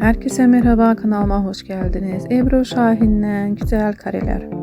Herkese merhaba kanalıma hoş geldiniz. Ebru Şahin'den güzel kareler.